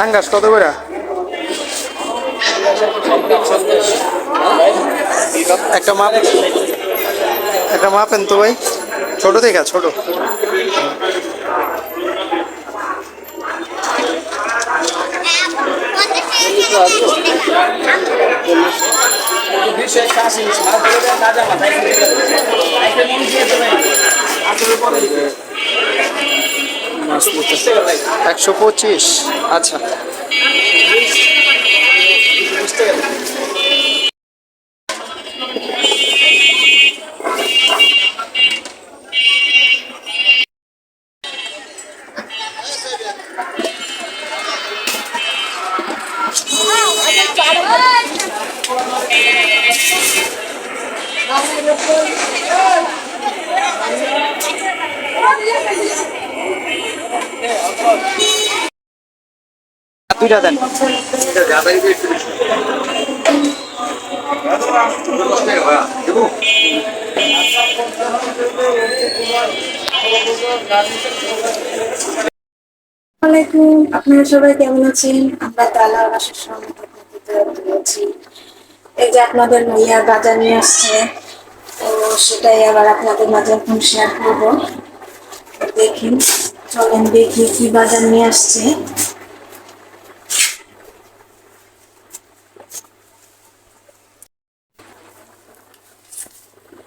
পাঙ্গাস কত করে? একটা মাপ একটা মাপেন তো ভাই। ছোট থেকে ছোট। একশো পঁচিশ। আচ্ছা। দুইটা দেন আপনারা সবাই কেমন আছেন? আমরা তো আল্লাহ বাসার সঙ্গে রয়েছি এই যে আপনাদের মাইয়া বাজার নিয়ে আসছে, তো সেটাই আবার আপনাদের মাঝে এখন শেয়ার করব। দেখি, চলেন দেখি কি বাজার নিয়ে আসছে এই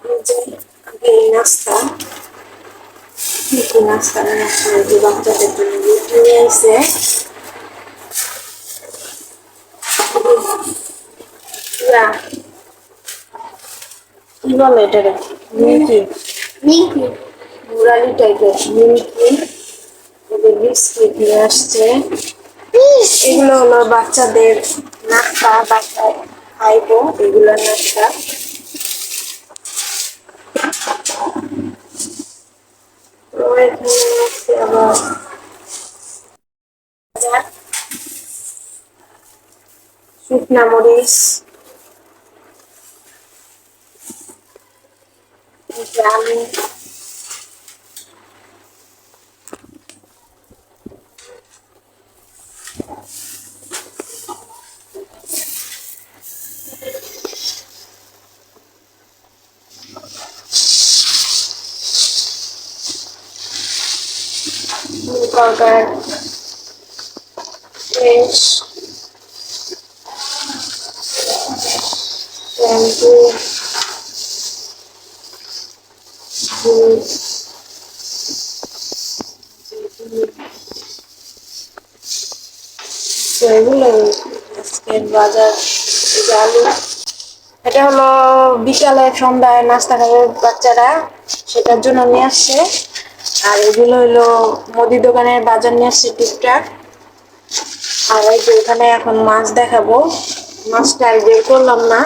যে আগে এই নাস্তা নাস্তা বাচ্চাদের জন্য নিয়ে আসছে না। কি বলে এটাকে? নিমকি নিমকি মুরালি টাইপের নিমকি এদের বিস্কিট নিয়ে আসছে। এগুলো হলো বাচ্চাদের নাস্তা বাচ্চা খাইবো এগুলো নাস্তা তো এখানে আছে আবার শুকনা মরিচ আলু তরকার ফ্রেশ শ্যাম্পু দুধ তো এগুলো আজকের বাজার আলু। এটা হলো বিকালে সন্ধ্যায় নাস্তা খাবে বাচ্চারা, সেটার জন্য নিয়ে আসছে। আর এগুলো হলো মুদি দোকানের বাজার নিয়ে আসছে টুকটাক। আর এই যে এখানে এখন মাছ দেখাবো। মাছটা আর বের করলাম না।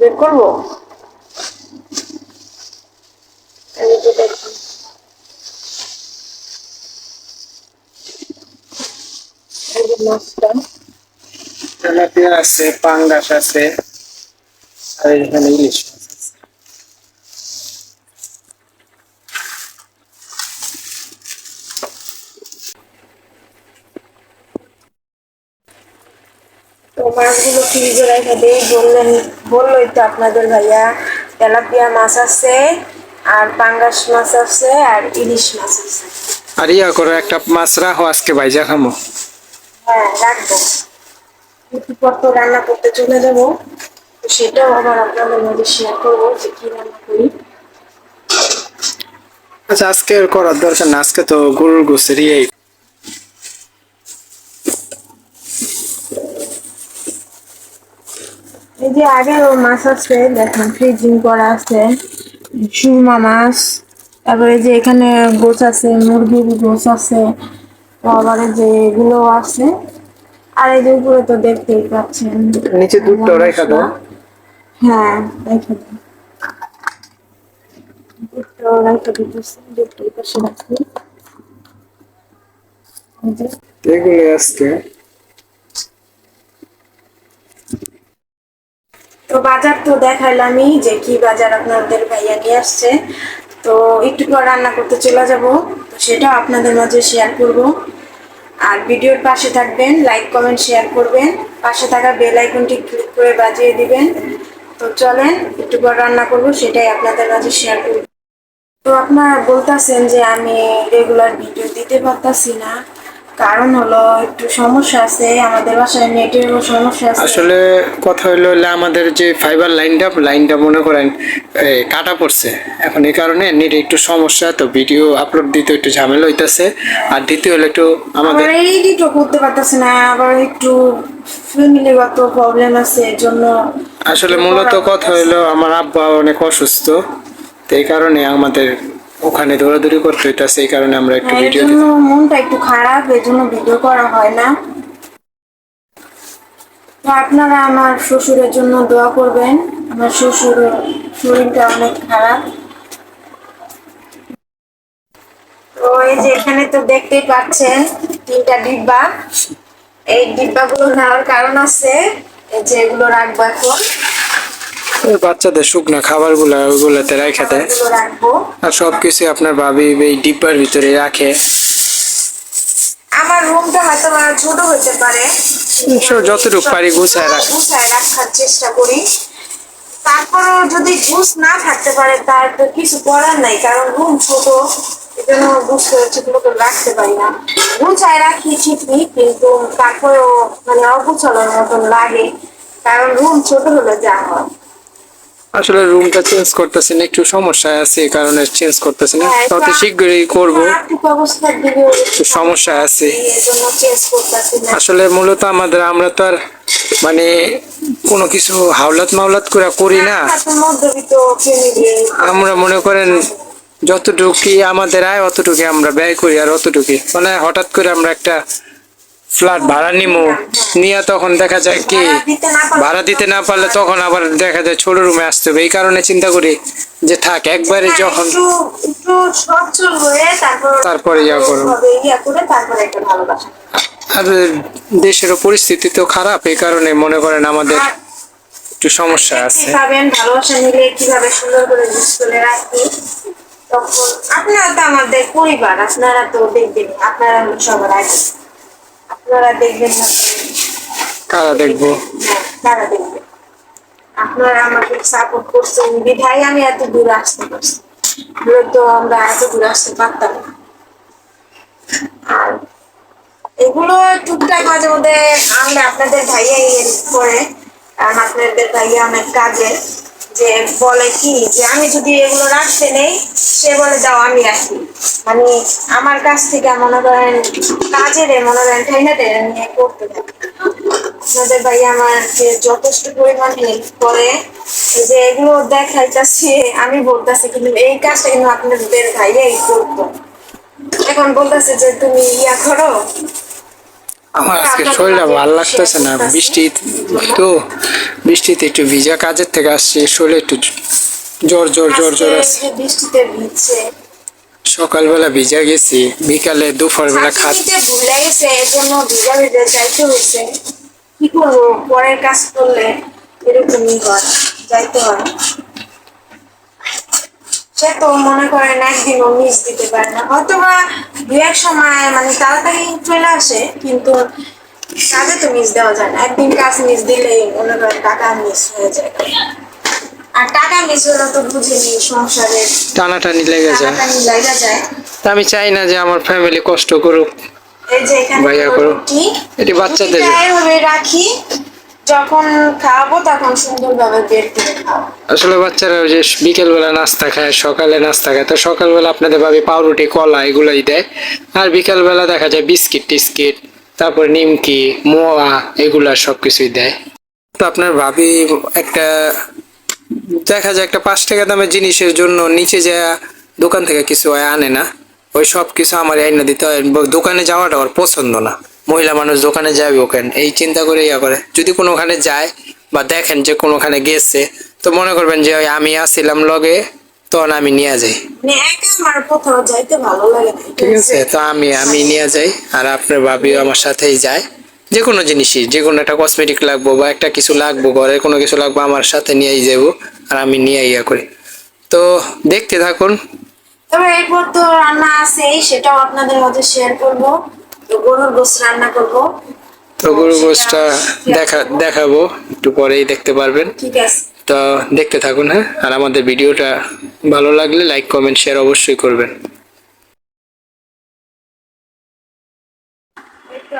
বের করব? মাছটা। আছে, পাঙ্গাস আছে, আর এখানে ইলিশ। মাছগুলো ফ্রিজে রেখে দিই বললেন। বললোই তো আপনাদের ভাইয়া তেলাপিয়া মাছ আছে আর পাঙ্গাস মাছ আছে আর ইলিশ মাছ আছে। আর ইয়া করে একটা মাছ রাখো আজকে ভাইজা খামো। হ্যাঁ রাখব। তো রান্না করতে চলে যাব। তো সেটাও আবার আপনাদের মধ্যে শেয়ার করব যে কি রান্না করি। আচ্ছা আজকে করার দরকার না আজকে তো গরুর গোসের এই যে আগেও মাছ আছে দেখেন ফ্রিজিং করা আছে সুরমা মাছ তারপরে যে এখানে গোছ আছে মুরগির গোছ আছে আবার যে এগুলো আছে আর এই যে উপরে তো দেখতেই পাচ্ছেন। নিচে দুধটা রেখা দাও। হ্যাঁ রেখে দিন দুধটাও রেখে দিতেছি দুধটা পাশে রাখি। এগুলো আজকে তো বাজার তো দেখাইলামই যে কি বাজার আপনাদের ভাইয়া নিয়ে আসছে। তো একটু পর রান্না করতে চলে যাব। তো সেটাও আপনাদের মাঝে শেয়ার করব। আর ভিডিওর পাশে থাকবেন লাইক কমেন্ট শেয়ার করবেন। পাশে থাকা বেল আইকনটি ক্লিক করে বাজিয়ে দিবেন। তো চলেন, একটু পর রান্না করব, সেটাই আপনাদের মাঝে শেয়ার করব। তো আপনারা বলতেছেন যে আমি রেগুলার ভিডিও দিতে পারতাছি না। কারণ হলো একটু সমস্যা আছে আমাদের বাসায় নেটেরও সমস্যা আছে। আসলে কথা হলে আমাদের যে ফাইবার লাইনটা লাইনটা মনে করেন কাটা পড়ছে। এখন এই কারণে নেট একটু সমস্যা তো ভিডিও আপলোড দিতে একটু ঝামেলা হইতাছে। আর দ্বিতীয় হলো একটু আমাদের এইদিকও করতে পারতেছে না আবার একটু ফ্যামিলিগত প্রবলেম আছে এর জন্য আসলে মূলত কথা হইল আমার আব্বা অনেক অসুস্থ তো এই কারণে আমাদের ওখানে দৌড়াদৌড়ি করতে হইতাছে এই কারণে আমরা একটু ভিডিও জন্য মনটা একটু খারাপ এর জন্য ভিডিও করা হয় না। তো আপনারা আমার শ্বশুরের জন্য দোয়া করবেন। আমার শ্বশুরের শরীরটা অনেক খারাপ। তো এই যে এখানে তো দেখতেই পাচ্ছেন তিনটা ডিব্বা। এই ডিব্বাগুলো নেওয়ার কারণ আছে এই যে এগুলো রাখব এখন। ওই বাচ্চাদের শুকনা খাবারগুলা ওইগুলোতে রেখে দেয়। আর সবকিছু আপনার ভাবি এই ডিব্বার ভিতরে রাখে। আমার রুমটা হয়তো ছোট হতে পারে। যতটুকু পারি গুছায় রাখ। গুছায় রাখার চেষ্টা করি। তারপরেও যদি গুছ না থাকতে পারে তার তো কিছু করার নাই কারণ রুম ছোট। এজন্য গুছতে ঠিক মতো রাখতে পারি না। গুছায় রাখি ঠিকই কিন্তু তারপরেও মানে অগুছানোর মতন লাগে। কারণ রুম ছোট হলে যা হয়। আসলে রুমটা চেঞ্জ করতেছি না একটু সমস্যা আছে এই কারণে চেঞ্জ করতেছি না। হ্যাঁ, তত শীঘ্রই করব। একটু সমস্যা আছে। আসলে মূলত আমাদের আমরা তো আর মানে কোনো কিছু হাওলাত মাওলাত করে করি না। আমরা মনে করেন যতটুকুই আমাদের আয় অতটুকু আমরা ব্যয় করি আর অতটুকু মানে হঠাৎ করে আমরা একটা ফ্ল্যাট ভাড়া নিমো। নিয়ে তখন দেখা যায় কি ভাড়া দিতে না পারলে তখন আবার দেখা যায় ছোট রুমে আসতে হবে। এই কারণে চিন্তা করি যে থাক একবারে যখন তারপর ইয়া করো। আর দেশেরও পরিস্থিতি তো খারাপ এই কারণে মনে করেন আমাদের একটু সমস্যা আছে। ভালোবাসা নিলে কীভাবে সুন্দর করে করে রাখি। তখন আপনারা তো আমাদের পরিবার আপনারা তো দেখবেন আপনারা সবার আগে। আপনারা দেখবেন না। কারা দেখব? তারা দেখবে আপনারা আমাকে সাপোর্ট করছেন। বিধায় আমি এত দূর আসতে পারছি তো আমরা এত দূর আসতে পারতাম না। আর এগুলো টুকটাক মাঝে মধ্যে আনলে আপনাদের ভাইয়া ইয়ে করে কারণ আপনাদের ভাইয়া অনেক কাজের যে বলে কি, যে আমি যদি এগুলো রাখতে নেই, সে বলে, দাও, আমি রাখি। মানে আমার কাছ থেকে মনে করেন কাজের মনে করেন ঠাইনা টেনে নিয়ে করতে থাকে। আপনাদের ভাই আমাকে যথেষ্ট পরিমাণ হেল্প করে যে এগুলো দেখাইতেছি, আমি বলতেছি, কিন্তু এই কাজটা কিন্তু আপনাদের ভাইয়াই করতো। এখন বলতেছে যে, তুমি ইয়া করো আমার আজকে শরীরটা ভালো লাগতেছে না বৃষ্টি তো বৃষ্টিতে একটু ভিজা কাজের থেকে আসছি শরীরে একটু জ্বর জ্বর জ্বর জ্বর আজকে আছে। বৃষ্টিতে ভিজছে। সকালবেলা ভিজা গেছি বিকালে দুপুরবেলা নিতে ভুলে গেছে এর জন্য ভিজা ভিজা যাইতে হয়েছে কি করব? পরের কাজ করলে এরকমই হয় যাইতে হয়। সে তো মনে করেন একদিনও মিস দিতে পারে না। হয়তো বা দু এক সময় মানে তাড়াতাড়ি চলে আসে কিন্তু কাজে তো মিস দেওয়া যায় না। একদিন কাজ মিস দিলেই মনে করেন টাকা মিস হয়ে যায়। আর টাকা মিস হলে তো বুঝিনি সংসারে টানাটানি লেগে যায়। টাকাটা লাগা যায়। আমি চাই না যে আমার ফ্যামিলি কষ্ট করুক এই যে ভাইয়া করো। এটি বাচ্চাদের রাখি। যখন খাওয়াবো তখন সুন্দরভাবে বের করে আসলে বাচ্চারা ওই যে বিকেলবেলা নাস্তা খায়, সকালে নাস্তা খায়, তো সকালবেলা আপনাদের ভাবি পাউরুটি, কলা এগুলোই দেয়। আর বিকেলবেলা দেখা যায় বিস্কিট টিস্কিট, তারপর নিমকি, মোয়া, এগুলা সব কিছুই দেয়। তো আপনার ভাবি একটা, দেখা যায় একটা পাঁচ টাকা দামের জিনিসের জন্য নিচে যা দোকান থেকে কিছু আনে না। ওই সব কিছু আমার আইনা দিতে হয়, দোকানে যাওয়াটা ওর পছন্দ না। মহিলা মানুষ দোকানে যাবে ওখানে এই চিন্তা করে ইয়া করে। যদি কোনোখানে যায় বা দেখেন যে কোনোখানে গেছে তো মনে করবেন যে আমি আসছিলাম লগে তখন আমি নিয়ে যাই। মানে ঠিক আছে? তো আমি আমি নিয়ে যাই আর আপনার ভাবিও আমার সাথেই যায়। যে কোনো জিনিসই যে কোনো একটা কসমেটিক লাগবো বা একটা কিছু লাগবো ঘরে কোনো কিছু লাগবো আমার সাথে নিয়েই যাব আর আমি নিয়ে ইয়া করি। তো দেখতে থাকুন। তবে এরপর তো রান্না আছেই সেটাও আপনাদের মাঝে শেয়ার করব। তো গরুর গোস রান্না করব। তো গরু গোসটা দেখা দেখাবো একটু পরেই দেখতে পারবেন। ঠিক আছে। তো দেখতে থাকুন হ্যাঁ? আর আমাদের ভিডিওটা ভালো লাগলে লাইক কমেন্ট শেয়ার অবশ্যই করবেন।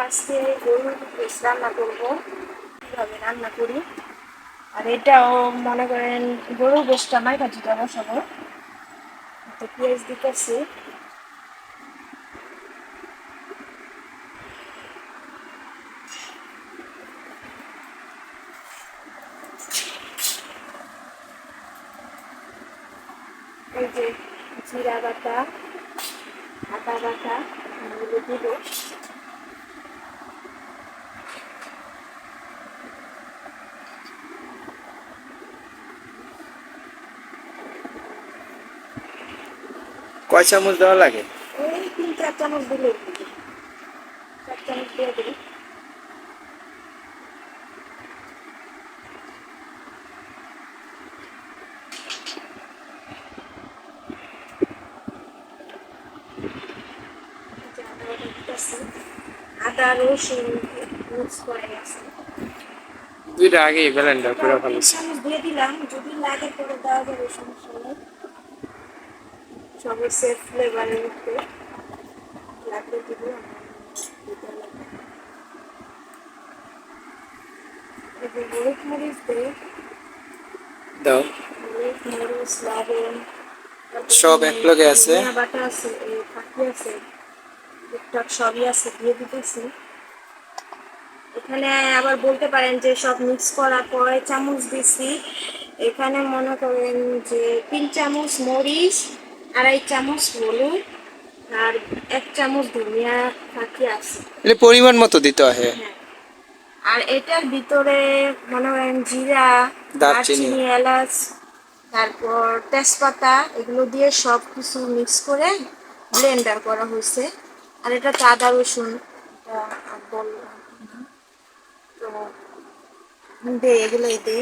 আজকে গরুর গোস রান্না করব কীভাবে রান্না করি। আর এটাও মনে করেন গরুর গোসটা বসাবো। তো পেঁয়াজ দিতেছি এই যে জিরা বাটা আদা বাটা এগুলো দিব কয় চামচ দেওয়া লাগে? এই তিন চার চামচ দিলে চার চামচ দিয়ে আদা রসুন মিক্স করে গেছে। দুইটা আগেই ব্যালেন্ডার করে ফেলেছি। দিয়ে দিলাম। যদি লাগে করে দেওয়া যাবে সমস্যা নেই ফ্লেভারের উপরে লাগলে দিব দিতে লাগবে। এই যে হলুদ মরিচ দিই দাও হলুদ মরিচ লবণ সব এক লগে আছে? বাটা আছে এই ফাঁকি আছে টুকটাক সবই আছে দিয়ে দিতেছি এখানে আবার বলতে পারেন যে সব মিক্স করার পরে চামচ দিছি এখানে মনে করেন যে তিন চামচ মরিচ আড়াই চামচ হলুদ আর এক চামচ ধনিয়া ফাঁকি আছে। এটা পরিমাণ মতো দিতে হয়। হ্যাঁ। আর এটার ভিতরে মনে করেন জিরা দারচিনি। এলাচ তারপর তেজপাতা এগুলো দিয়ে সব কিছু মিক্স করে ব্লেন্ডার করা হয়েছে। আর এটা আদা রসুন বললাম তো দে এগুলোই দে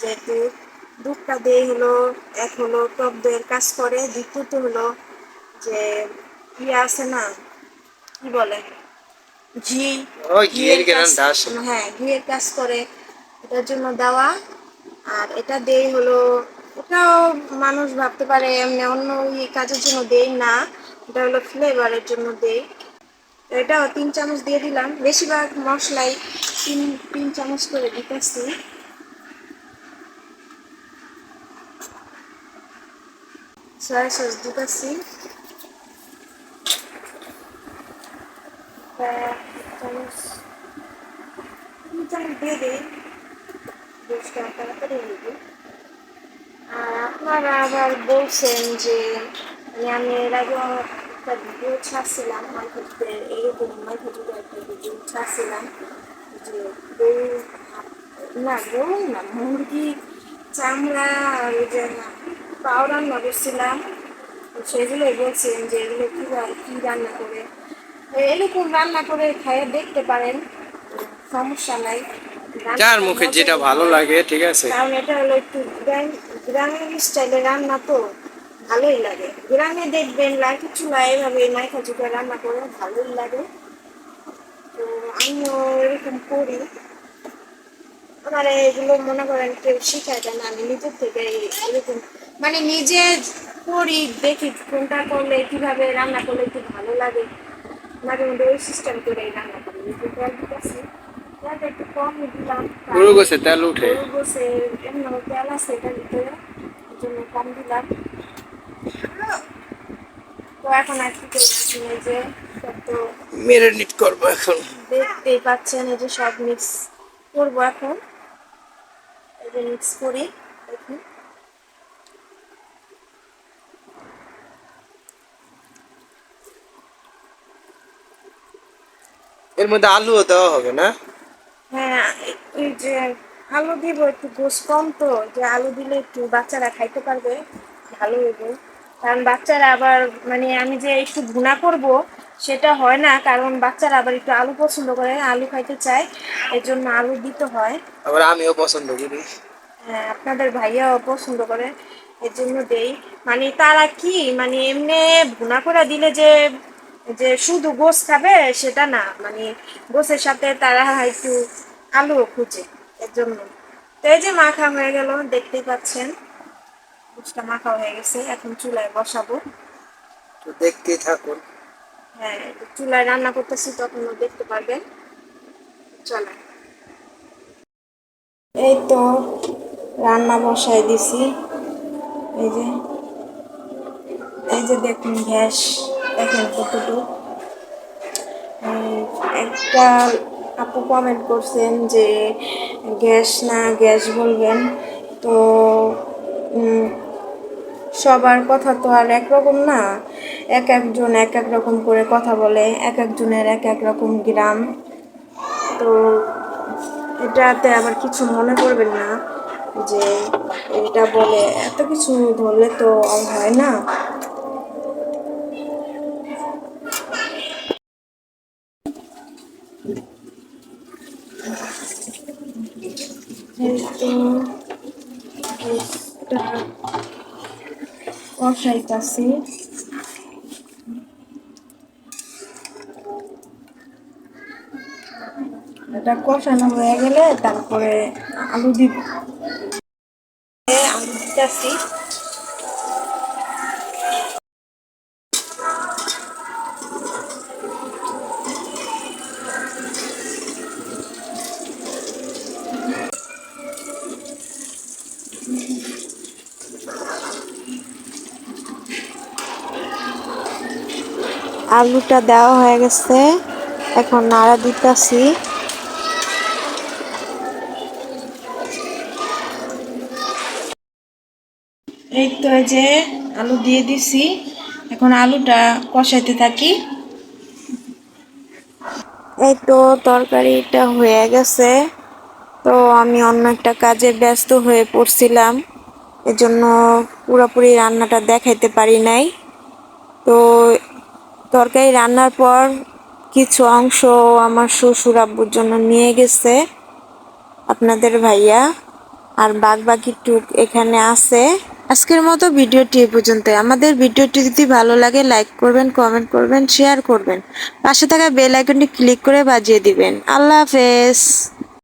যেহেতু দুধটা দে হলো এক হলো টক দইয়ের কাজ করে দ্বিতীয়ত হলো যে ইয়ে আছে না কি বলে? ঘি ঘিয়ের কাজ- হ্যাঁ ঘিয়ের কাজ করে এটার জন্য দেওয়া। আর এটা দেই হলো ওটাও মানুষ ভাবতে পারে এমনি অন্য এই কাজের জন্য দেই না এটা হলো ফ্লেভারের জন্য দেই। এটাও তিন চামচ দিয়ে দিলাম। বেশিরভাগ মশলাই তিন তিন চামচ করে দিতেছি। তিন চামচ দিয়ে দিই দশটা তাড়াতাড়ি নেবে আর আপনারা আবার বলছেন যে আমি এর আগে একটা ভিডিও ছাড়ছিলাম মাইফুটিতে এইরকম মাইফুটিতে একটা ভিডিও ছাড়ছিলাম যে গরু না গরু না মুরগি চামড়া আর ওই যে পাও রান্না করছিলাম তো সেগুলোই বলছেন যে এগুলো কী কী রান্না করে? এরকম রান্না করে খাইয়ে দেখতে পারেন সমস্যা নাই। যার মুখে যেটা ভালো লাগে ঠিক আছে। কারণ এটা হলো একটু গ্রামের স্টাইলে রান্না তো ভালোই লাগে। গ্রামে দেখবেন লাঠি চুলা এভাবে মাইখা চুকা রান্না করে ভালোই লাগে। তো আমিও এরকম করি। আমার এগুলো মনে করেন কেউ শিখায় না আমি নিজের থেকে এরকম মানে নিজে করি দেখি কোনটা করলে কীভাবে রান্না করলে একটু ভালো লাগে। মাঝে মধ্যে ওই সিস্টেম করে রান্না করি। একটু তেল দিতেছি তেলটা একটু কম দিলাম। গরু গোসে তেল উঠে? গরু গোসে এমন তেল আছে এটার ভিতরে জন্য কম দিলাম। তো এখন আর কি করছি এই যে সব তো মেরিনেট করব এখন। দেখতেই পাচ্ছেন এই যে সব মিক্স করব এখন। এই যে মিক্স করি দেখুন। এর মধ্যে আলুও দেওয়া হবে না? হ্যাঁ এই যে আলু দিব একটু গোস কম তো যে আলু দিলে একটু বাচ্চারা খাইতে পারবে ভালো হবে কারণ বাচ্চারা আবার মানে আমি যে একটু ভুনা করব সেটা হয় না কারণ বাচ্চারা আবার একটু আলু পছন্দ করে আলু খাইতে চায় এর জন্য আলু দিতে হয়। আবার আমিও পছন্দ করি। হ্যাঁ আপনাদের ভাইয়াও পছন্দ করে এর জন্য দেই। মানে তারা কি মানে এমনি ভুনা করে দিলে যে যে শুধু গোস খাবে সেটা না। মানে গোসের সাথে তারা একটু আলু খুঁজে এর জন্য। তো এই যে মাখা হয়ে গেল দেখতেই পাচ্ছেন। গোসটা মাখা হয়ে গেছে এখন চুলায় বসাবো। তো দেখতেই থাকুন। হ্যাঁ চুলায় রান্না করতেছি তখনও দেখতে পারবেন। চলে এই তো রান্না বসাই দিছি। এই যে এই যে দেখুন গ্যাস। দেখেন কতটুকু। একটা আপু কমেন্ট করছেন যে গ্যাস না গ্যাস বলবেন। তো সবার কথা তো আর একরকম না। এক একজন এক এক রকম করে কথা বলে, এক একজনের এক এক রকম গ্রাম। তো, এটাতে আবার কিছু মনে করবেন না যে এটা বলে এত কিছু ধরলে তো হয় না এই তো এটা কষাইতাছি এটা কষানো হয়ে গেলে তারপরে আলু দিব আলু দিতেছি আলুটা দেওয়া হয়ে গেছে। এখন নাড়া দিতেছি। এই তো যে আলু দিয়ে দিছি। এখন আলুটা কষাইতে থাকি। এই তো তরকারিটা হয়ে গেছে। তো আমি অন্য একটা কাজে ব্যস্ত হয়ে পড়ছিলাম। এজন্য পুরোপুরি রান্নাটা দেখাইতে পারি নাই। তো তরকারি রান্নার পর কিছু অংশ আমার শ্বশুর আব্বুর জন্য নিয়ে গেছে, আপনাদের ভাইয়া আর বাকি টুক এখানে আছে। আজকের মতো ভিডিওটি এ পর্যন্ত আমাদের ভিডিওটি যদি ভালো লাগে, লাইক করবেন, কমেন্ট করবেন, শেয়ার করবেন। পাশে থাকা বেল আইকনটি ক্লিক করে বাজিয়ে দিবেন। আল্লাহ হাফেজ।